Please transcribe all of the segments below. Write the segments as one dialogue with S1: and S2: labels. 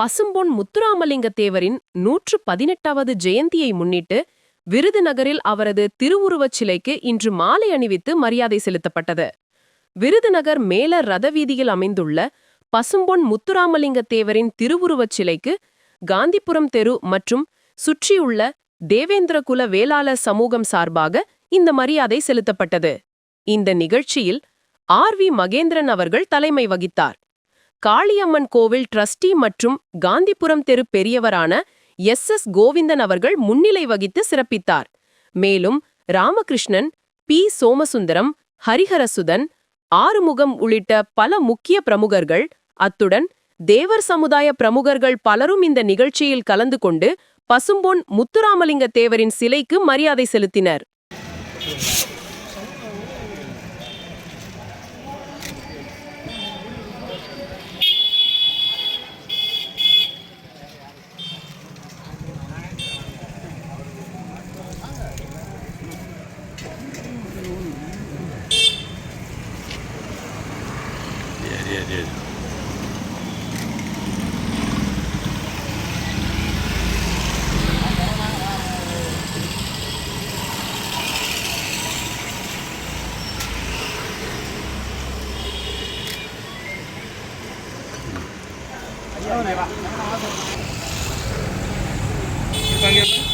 S1: பசும்பொன் முத்துராமலிங்க தேவரின் நூற்று பதினெட்டாவது ஜெயந்தியை முன்னிட்டு விருதுநகரில் அவரது திருவுருவச் சிலைக்கு இன்று மாலை அணிவித்து மரியாதை செலுத்தப்பட்டது. விருதுநகர் மேல ரதவீதியில் அமைந்துள்ள பசும்பொன் முத்துராமலிங்க தேவரின் திருவுருவச் சிலைக்கு காந்திபுரம் தெரு மற்றும் சுற்றியுள்ள தேவேந்திரகுல வேளாளர் சமூகம் சார்பாக இந்த மரியாதை செலுத்தப்பட்டது. இந்த நிகழ்ச்சியில் ஆர் வி மகேந்திரன் அவர்கள் தலைமை வகித்தார். காளியம்மன் கோவில் ட்ரஸ்டி மற்றும் காந்திபுரம் தெரு பெரியவரான எஸ். எஸ். கோவிந்தன் அவர்கள் முன்னிலை வகித்து சிறப்பித்தார். மேலும் ராமகிருஷ்ணன் பி. சோமசுந்தரம் ஹரிஹரசுதன் ஆறுமுகம் உள்ளிட்ட பல முக்கிய பிரமுகர்கள் அத்துடன் தேவர் சமுதாய பிரமுகர்கள் பலரும் இந்த நிகழ்ச்சியில் கலந்து கொண்டு பசும்பொன் முத்துராமலிங்க தேவரின் சிலைக்கு மரியாதை செலுத்தினர்.
S2: 对对。对上来吧，上来吧。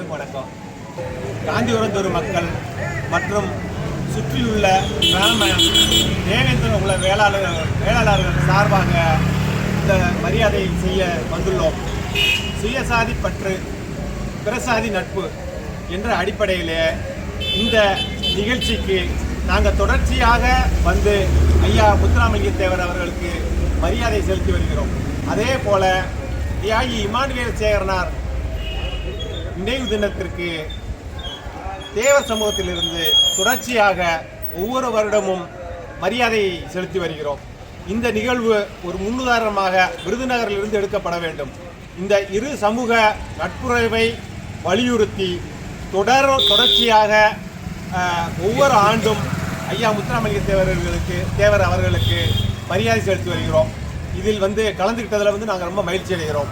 S3: அனைவருக்கும் வணக்கம். காஞ்சிபுரத்தூர் மக்கள் மற்றும் சுற்றியுள்ள கிராம தேவேந்திர உள்ள வேளாளர்கள் வேளாளர்கள் சார்பாக இந்த மரியாதை செய்ய வந்துள்ளோம். சுயசாதி பற்று பிரசாதி நட்பு என்ற அடிப்படையிலே இந்த நிகழ்ச்சிக்கு நாங்கள் தொடர்ச்சியாக வந்து ஐயா முத்துராமலிங்க தேவர் அவர்களுக்கு மரியாதை செலுத்தி வருகிறோம். அதே போல தியாகி இமானுவேல் சேகரனார் நினைவு தினத்திற்கு தேவ சமூகத்திலிருந்து தொடர்ச்சியாக ஒவ்வொரு வருடமும் மரியாதை செலுத்தி வருகிறோம். இந்த நிகழ்வு ஒரு முன்னுதாரணமாக விருதுநகரிலிருந்து எடுக்கப்பட வேண்டும். இந்த இரு சமூக நட்புறவை வலியுறுத்தி தொடர் தொடர்ச்சியாக ஒவ்வொரு ஆண்டும் ஐயா முத்துராமலிங்க தேவர்களுக்கு தேவர் அவர்களுக்கு மரியாதை செலுத்தி வருகிறோம். இதில் வந்து கலந்துக்கிட்டதில் வந்து நாங்கள் ரொம்ப மகிழ்ச்சி அடைகிறோம்.